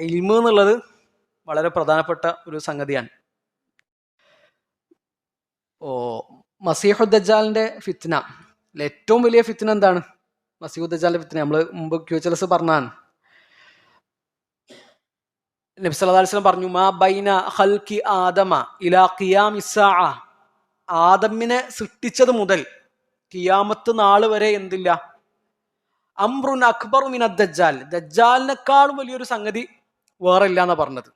ഇൽമ് എന്നുള്ളത് വളരെ പ്രധാനപ്പെട്ട ഒരു സംഗതിയാണ്. ഓ മസീഹുദ്ദജാലിന്റെ ഫിത്ന. ഏറ്റവും വലിയ ഫിത്ന എന്താണ്? മസീഹുദ്ദജാലിന്റെ ഫിത്ന. നമ്മൾ മുമ്പ് ക്യൂച്ചലസ് പറഞ്ഞാണ് നബി സല്ലാസ്ലം പറഞ്ഞു മാ ബൈന ഹൽക്കി ആദമ ഇലാ ഖിയാമിസ്സാഅ ആദമിനെ സൃഷ്ടിച്ചത് മുതൽ കിയാമത്ത് നാൾ വരെ എന്തില്ല? അംറുൻ അക്ബർ മിന ദജ്ജാൽ. ദജ്ജാലിനേക്കാളും വലിയൊരു സംഗതി വേറെ ഇല്ല എന്നാ പറഞ്ഞത്.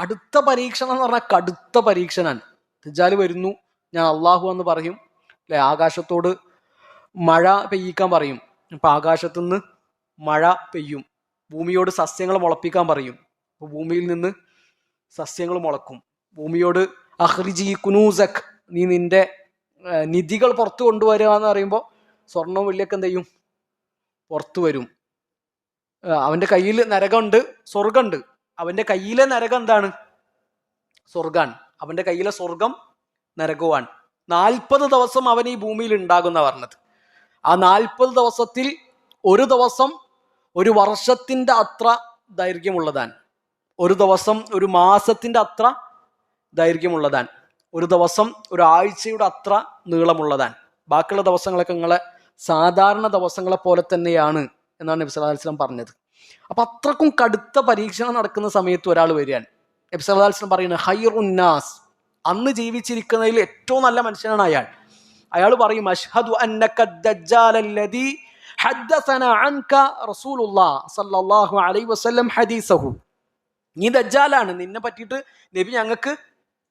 കടുത്ത പരീക്ഷണം എന്ന് പറഞ്ഞാൽ കടുത്ത പരീക്ഷണാണ് ദജ്ജാൽ വരുന്നു ഞാൻ അള്ളാഹു എന്ന് പറയും. അല്ലെ ആകാശത്തോട് മഴ പെയ്യിക്കാൻ പറയും. അപ്പൊ ആകാശത്തുനിന്ന് മഴ പെയ്യും. ഭൂമിയോട് സസ്യങ്ങൾ മുളപ്പിക്കാൻ പറയും. അപ്പൊ ഭൂമിയിൽ നിന്ന് സസ്യങ്ങൾ മുളക്കും. ഭൂമിയോട് അഹ്റിജി കുനൂസക് നീ നിന്റെ നിധികൾ പുറത്തു കൊണ്ടുവരിക എന്ന് പറയുമ്പോൾ സ്വർണവും വെള്ളിയൊക്കെ എന്ത് ചെയ്യും? പുറത്തു വരും. അവന്റെ കയ്യിൽ നരകമുണ്ട് സ്വർഗമുണ്ട് അവന്റെ കയ്യിലെ നരകം എന്താണ്? സ്വർഗാണ് അവന്റെ കയ്യിലെ സ്വർഗം നരകവുമാണ്. നാൽപ്പത് ദിവസം അവൻ ഈ ഭൂമിയിൽ ഉണ്ടാകുന്ന പറഞ്ഞത്. ആ നാൽപ്പത് ദിവസത്തിൽ ഒരു ദിവസം ഒരു വർഷത്തിന്റെ അത്ര ദൈർഘ്യമുള്ളതാണ്. ഒരു ദിവസം ഒരു മാസത്തിന്റെ അത്ര ദൈർഘ്യമുള്ളതാണ്. ഒരു ദിവസം ഒരു ആഴ്ചയുടെ അത്ര നീളമുള്ളതാണ്. ബാക്കിയുള്ള ദിവസങ്ങളൊക്കെ നിങ്ങളെ സാധാരണ ദിവസങ്ങളെ പോലെ തന്നെയാണ് എന്നാണ് നബി സല്ലല്ലാഹു അലൈഹി വസല്ലം പറഞ്ഞത്. അപ്പൊ അത്രക്കും കടുത്ത പരീക്ഷണം നടക്കുന്ന സമയത്ത് ഒരാൾ വരികയാണ്. നബി സല്ലല്ലാഹു അലൈഹി വസല്ലം പറയുന്നത് ഹൈറുന്നാസ് അന്ന് ജീവിച്ചിരിക്കുന്നതിൽ ഏറ്റവും നല്ല മനുഷ്യനാണ് അയാൾ. അയാൾ പറയും അഷ്ഹദു അന്നക ദജ്ജാലല്ലദീ ഹദ്ദസന അൻക റസൂലുള്ളാഹ് സല്ലല്ലാഹു അലൈഹി വസല്ലം ഹദീസഹു. നീ ദജ്ജാലാണ്. നിന്നെ പറ്റിയിട്ട് നബി ഞങ്ങൾക്ക്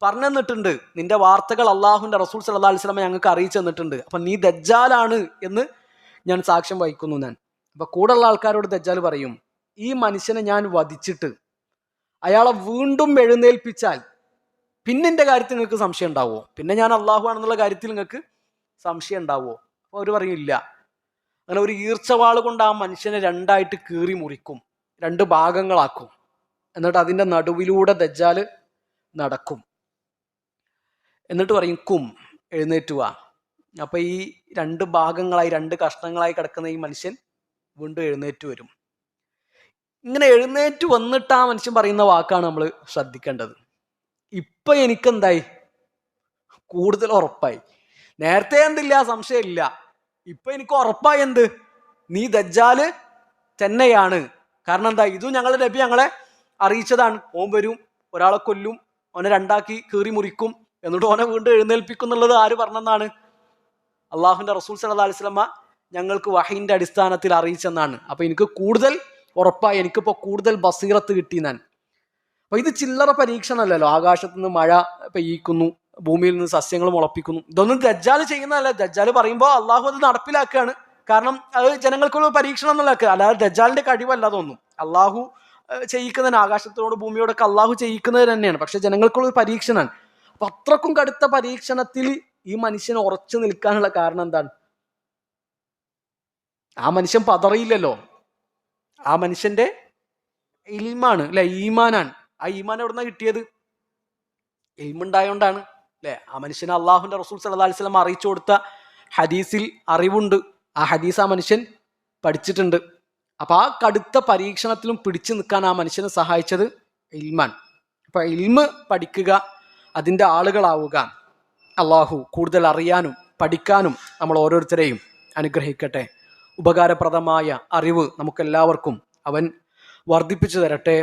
പറഞ്ഞു തന്നിട്ടുണ്ട് നിന്റെ വാർത്തകൾ അള്ളാഹുവിന്റെ റസൂൽ സല്ലല്ലാഹു അലൈഹി വസല്ലം ഞങ്ങൾക്ക് അറിയിച്ചു തന്നിട്ടുണ്ട്. അപ്പൊ നീ ദജ്ജാലാണ് എന്ന് ഞാൻ സാക്ഷ്യം വഹിക്കുന്നു ഞാൻ. അപ്പൊ കൂടെയുള്ള ആൾക്കാരോട് ദജ്ജാൽ പറയും ഈ മനുഷ്യനെ ഞാൻ വധിച്ചിട്ട് അയാളെ വീണ്ടും എഴുന്നേൽപ്പിച്ചാൽ പിന്നെ എന്റെ കാര്യത്തിൽ നിങ്ങൾക്ക് സംശയം ഉണ്ടാവുമോ പിന്നെ ഞാൻ അള്ളാഹു ആണെന്നുള്ള കാര്യത്തിൽ നിങ്ങൾക്ക് സംശയം ഉണ്ടാവുമോ അപ്പോൾ അവർ പറയും ഇല്ല. അങ്ങനെ ഒരു ഈർച്ചവാൾ കൊണ്ട് ആ മനുഷ്യനെ രണ്ടായിട്ട് കീറി മുറിക്കും രണ്ട് ഭാഗങ്ങളാക്കും. എന്നിട്ട് അതിന്റെ നടുവിലൂടെ ദജ്ജാൽ നടക്കും. എന്നിട്ട് പറയും കും എഴുന്നേറ്റ് വാ അപ്പൊ ഈ രണ്ട് ഭാഗങ്ങളായി രണ്ട് കഷ്ണങ്ങളായി കിടക്കുന്ന ഈ മനുഷ്യൻ വീണ്ടും എഴുന്നേറ്റ് വരും. ഇങ്ങനെ എഴുന്നേറ്റ് വന്നിട്ട് ആ മനുഷ്യൻ പറയുന്ന വാക്കാണ് നമ്മൾ ശ്രദ്ധിക്കേണ്ടത്. ഇപ്പൊ എനിക്കെന്തായി? കൂടുതൽ ഉറപ്പായി. നേരത്തെ എന്തില്ല? സംശയമില്ല. ഇപ്പൊ എനിക്ക് ഉറപ്പായി എന്ത്? നീ ദജ്ജാൽ തന്നെയാണ്. കാരണം എന്താ? ഇതും ഞങ്ങളുടെ നബി ഞങ്ങളെ അറിയിച്ചതാണ്. ഓൻ വരും ഒരാളെ കൊല്ലും ഓനെ രണ്ടാക്കി കീറി മുറിക്കും എന്നിട്ട് ഓനെ വീണ്ടും എഴുന്നേൽപ്പിക്കും എന്നുള്ളത് ആര് പറഞ്ഞെന്നാണ്? അള്ളാഹുവിന്റെ റസൂൽ സല്ലാ അലിസ്ലമ്മ ഞങ്ങൾക്ക് വഹീന്റെ അടിസ്ഥാനത്തിൽ അറിയിച്ചെന്നാണ്. അപ്പോൾ എനിക്ക് കൂടുതൽ ഉറപ്പായി എനിക്കിപ്പോൾ കൂടുതൽ ബസീറത്ത് കിട്ടി ഞാൻ. അപ്പോൾ ഇത് ചില്ലറ പരീക്ഷണമല്ലല്ലോ. ആകാശത്ത് നിന്ന് മഴ പെയ്യിക്കുന്നു ഭൂമിയിൽ നിന്ന് സസ്യങ്ങൾ മുളപ്പിക്കുന്നു. ഇതൊന്നും ദജ്ജാൽ ചെയ്യുന്നതല്ല. ദജ്ജാൽ പറയുമ്പോൾ അള്ളാഹു അത് നടപ്പിലാക്കുകയാണ്. കാരണം അത് ജനങ്ങൾക്കുള്ള പരീക്ഷണം എന്നുള്ള അല്ലാതെ ദജ്ജാലിന്റെ കഴിവല്ല അതൊന്നും. അള്ളാഹു ചെയ്യിക്കുന്നതിന് ആകാശത്തോട് ഭൂമിയോടൊക്കെ അള്ളാഹു ചെയ്യിക്കുന്നത് തന്നെയാണ്. പക്ഷെ ജനങ്ങൾക്കുള്ള ഒരു പരീക്ഷണമാണ്. അപ്പൊ അത്രക്കും കടുത്ത പരീക്ഷണത്തിൽ ഈ മനുഷ്യനെ ഉറച്ചു നിൽക്കാനുള്ള കാരണം എന്താണ്? ആ മനുഷ്യൻ പതറിയില്ലല്ലോ. ആ മനുഷ്യന്റെ ഇൽമാണ് അല്ലെ? ഈമാനാണ്. ആ ഈമാൻ എവിടുന്ന കിട്ടിയത്? ഇൽമുണ്ടായോണ്ടാണ് അല്ലെ? ആ മനുഷ്യന് അള്ളാഹുന്റെ റസൂൽ സല്ലല്ലാഹു അലൈഹി വസല്ലം അറിയിച്ചു കൊടുത്ത ഹദീസിൽ അറിവുണ്ട്. ആ ഹദീസ് ആ മനുഷ്യൻ പഠിച്ചിട്ടുണ്ട്. അപ്പൊ ആ കടുത്ത പരീക്ഷണത്തിലും പിടിച്ചു നിൽക്കാൻ ആ മനുഷ്യനെ സഹായിച്ചത് ഇൽമാൻ അപ്പൊ ഇൽമ് പഠിക്കുക അതിന്റെ ആളുകളാവുക അള്ളാഹു കൂടുതൽ അറിയാനും പഠിക്കാനും നമ്മൾ ഓരോരുത്തരെയും അനുഗ്രഹിക്കട്ടെ. ഉപകാരപ്രദമായ അറിവ് നമുക്കെല്ലാവർക്കും അവൻ വർദ്ധിപ്പിച്ചു തരട്ടെ.